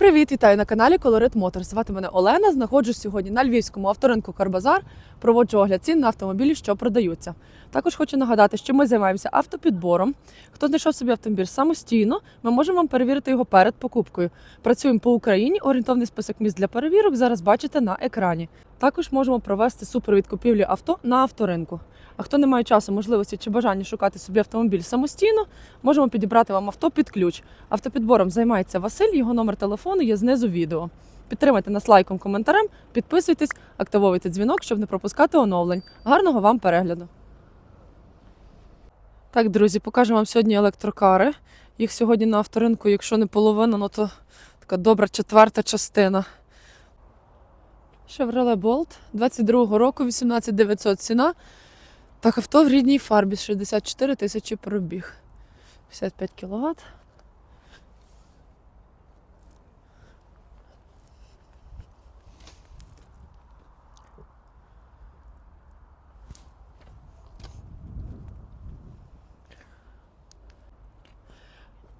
привіт! Вітаю на каналі Colorit Motors. Звати мене Олена. Знаходжусь сьогодні на львівському авторинку Карбазар. Проводжу огляд цін на автомобілі, що продаються. Також хочу нагадати, що ми займаємося автопідбором. Хто знайшов собі автомобіль самостійно, ми можемо вам перевірити його перед покупкою. Працюємо по Україні. Орієнтовний список місць для перевірок зараз бачите на екрані. Також можемо провести супровід купівлі авто на авторинку. А хто не має часу, можливості чи бажання шукати собі автомобіль самостійно, можемо підібрати вам авто під ключ. Автопідбором займається Василь, його номер телефону є знизу відео. Підтримайте нас лайком, коментарем, підписуйтесь, активовуйте дзвінок, щоб не пропускати оновлень. Гарного вам перегляду! Так, друзі, покажу вам сьогодні електрокари. Їх сьогодні на авторинку, якщо не половина, ну то така добра четверта частина. Chevrolet Bolt 22-го року, 18900 ціна. Так, авто в рідній фарбі 64 тисячі пробіг. 55 кВт.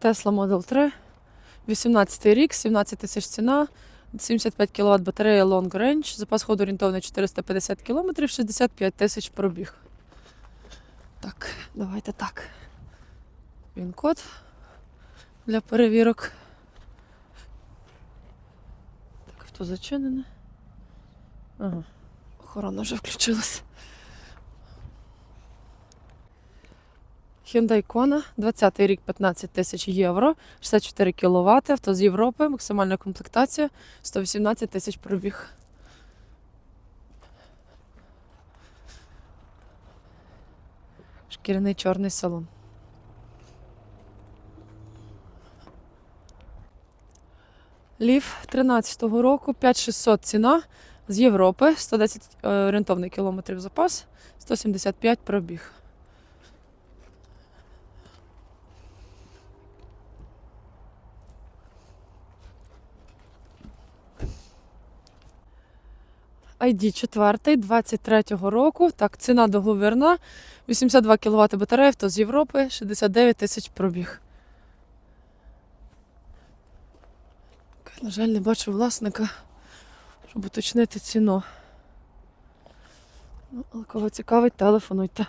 Tesla Model 3, 18 рік, 17 тисяч ціна, 75 кВт батарея Long Range, запас ходу орієнтовний 450 км, 65 тисяч пробіг. Так, давайте так. Він код для перевірок. Так, авто зачинене. Ага. Охорона вже включилась. Hyundai Kona, 20-й рік 15 тисяч євро, 64 кВт, авто з Європи, максимальна комплектація, 118 тисяч пробіг. Шкіряний чорний салон. Лів 13-го року, 5600 ціна з Європи, 110 е, орієнтовний кілометрів запас, 175 пробіг. ID 4 23-го року. Так, ціна договірна. 82 кВт батарея, авто з Європи, 69 тисяч пробіг. На жаль, не бачу власника, щоб уточнити ціну. Ну, але кого цікавить, телефонуйте.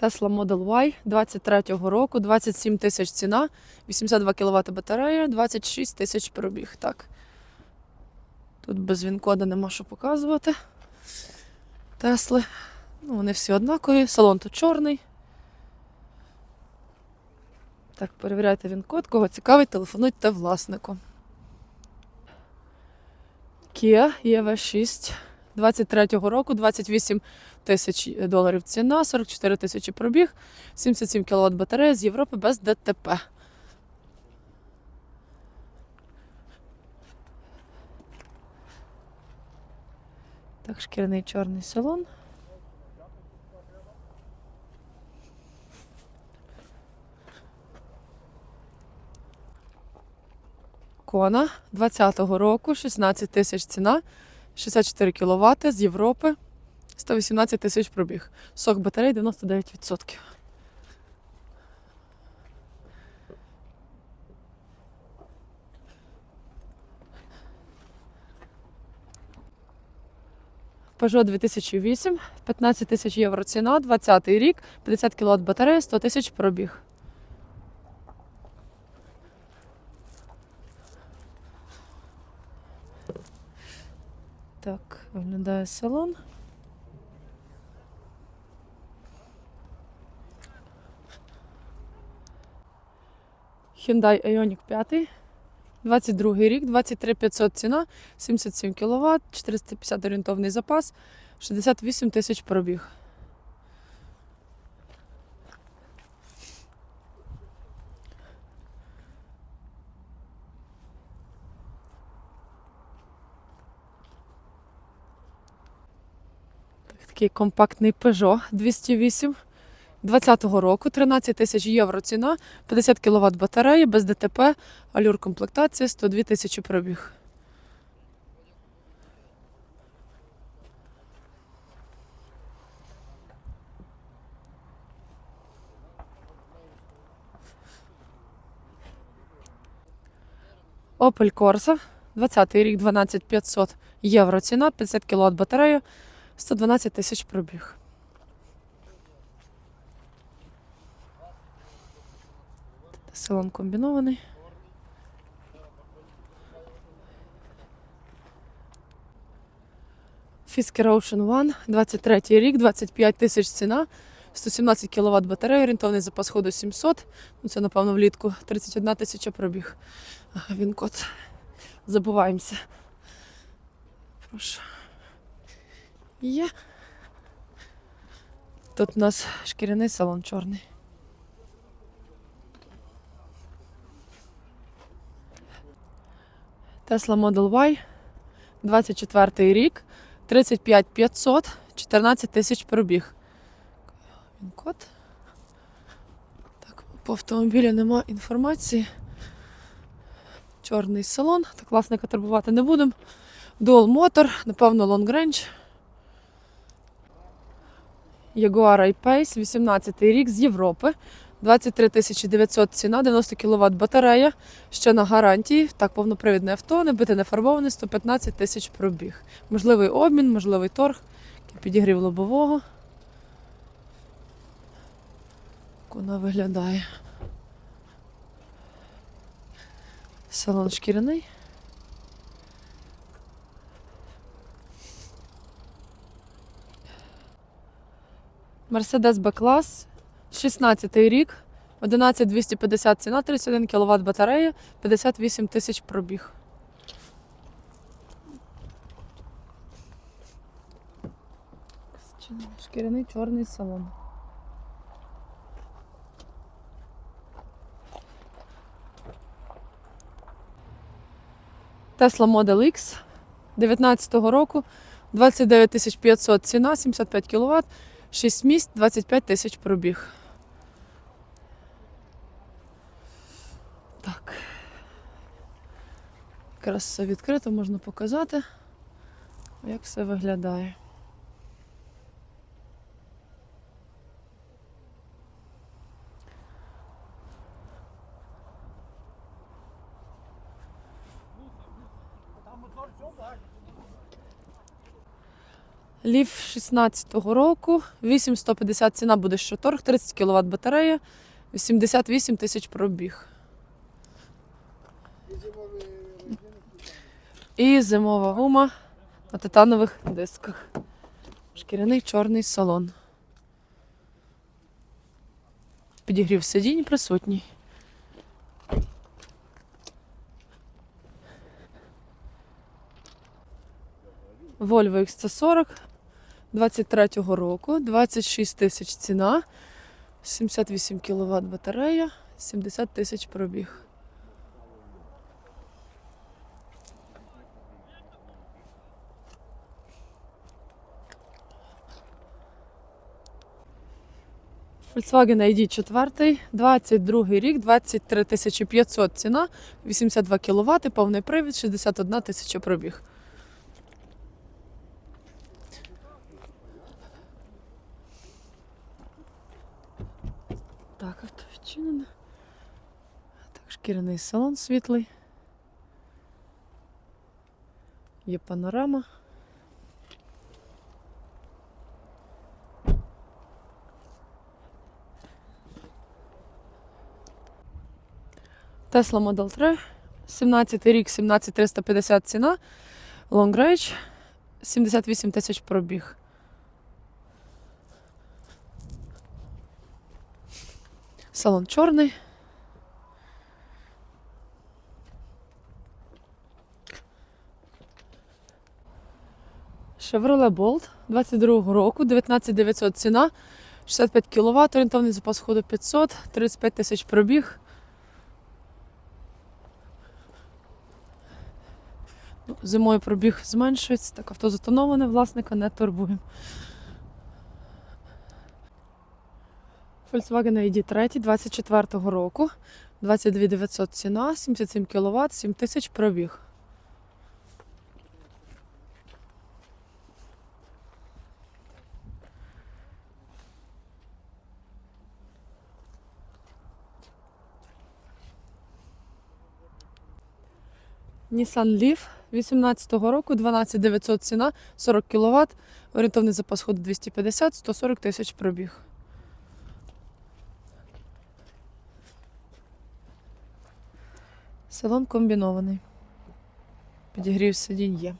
Tesla Model Y 23-го року, 27 тисяч ціна, 82 кВт батарея, 26 тисяч пробіг. Так. Тут без він-кода нема що показувати. Тесли. Ну, вони всі однакові. Салон тут чорний. Так, перевіряйте він-код. Кого цікавить, телефонуйте власнику. Kia EV6 23-го року, 28 тисяч доларів ціна, 44 тисячі пробіг, 77 кВт батарея з Європи без ДТП. Так, шкіряний чорний салон. Кона 20-го року, 16 тисяч ціна, 64 кВт з Європи, 118 тисяч пробіг. Сок батареї 99%. Peugeot 2008, 15 тисяч євро ціна, 20 рік, 50 кВт батарея, 100 тисяч пробіг. Так, виглядає салон. Hyundai Ioniq 5. 22 рік, 23 500 ціна, 77 кВт, 450 орієнтовний запас, 68 тисяч пробіг. Так, Такий компактний Peugeot 208 20-го року, 13 тисяч євро ціна, 50 кВт батареї, без ДТП, алюр комплектація, 102 тисячі пробіг. Opel Corsa, 20 рік, 12500 євро ціна, 50 кВт батарея, 112 тисяч пробіг. Салон комбінований. Fisker Ocean One, 23 рік, 25 тисяч ціна, 117 кВт батарея, орієнтовний запас ходу 700. Ну, це, напевно, влітку 31 тисяча пробіг. Він код. Забуваємося. Прошу. Є. Тут у нас шкіряний салон чорний. Tesla Model Y, 24 рік, 35 500, 14 тисяч пробіг. Код. Так, по автомобілю нема інформації. Чорний салон. Так власника турбувати не будемо. Dual мотор, напевно, Long Range. Jaguar I-Pace, 18 рік з Європи. 23 900 ціна, 90 кВт батарея. Ще на гарантії. Так, повнопривідне авто, не бите не фарбоване, 115 тисяч пробіг. Можливий обмін, можливий торг, підігрів лобового. Вона виглядає. Салон шкіряний. Мерседес Б-клас, 16 рік, 11250 ціна, 31 кВт батарея, 58 тисяч пробіг. Шкіряний чорний салон. Tesla Model X 19-го року, 29 500 ціна, 75 кВт, 6 місць, 25 тисяч пробіг. Якраз все відкрито, можна показати, як все виглядає. Лів 16-го року, 8150 ціна буде що торг, 30 кВт батарея, 88 тисяч пробіг. І зимова гума на титанових дисках. Шкіряний чорний салон. Підігрів сидінь присутній. Volvo XC40 23-го року, 26 тисяч ціна, 78 кВт батарея, 70 тисяч пробіг. Volkswagen ID 4, 22 рік, 23 500 ціна, 82 кВт, повний привід, 61 тисяча пробіг. Так, авто відчинене. Так, шкіряний салон світлий. Є панорама. Tesla Model 3, 17 рік, 17350 ціна, Long Range, 78 тисяч пробіг. Салон чорний. Chevrolet Bolt 22 року, 19900 ціна, 65 кВт, орієнтовний запас ходу 500, 35 тисяч пробіг. Зимою пробіг зменшується, так авто затоноване, власника не турбуємо. Volkswagen ID 3 24 року, 22 900 ціна, 77 кВт, 7 тисяч пробіг. Nissan Leaf 18-го року, 12900 ціна, 40 кВт, орієнтовний запас ходу 250, 140 тисяч пробіг. Салон комбінований. Підігрів сидінь є.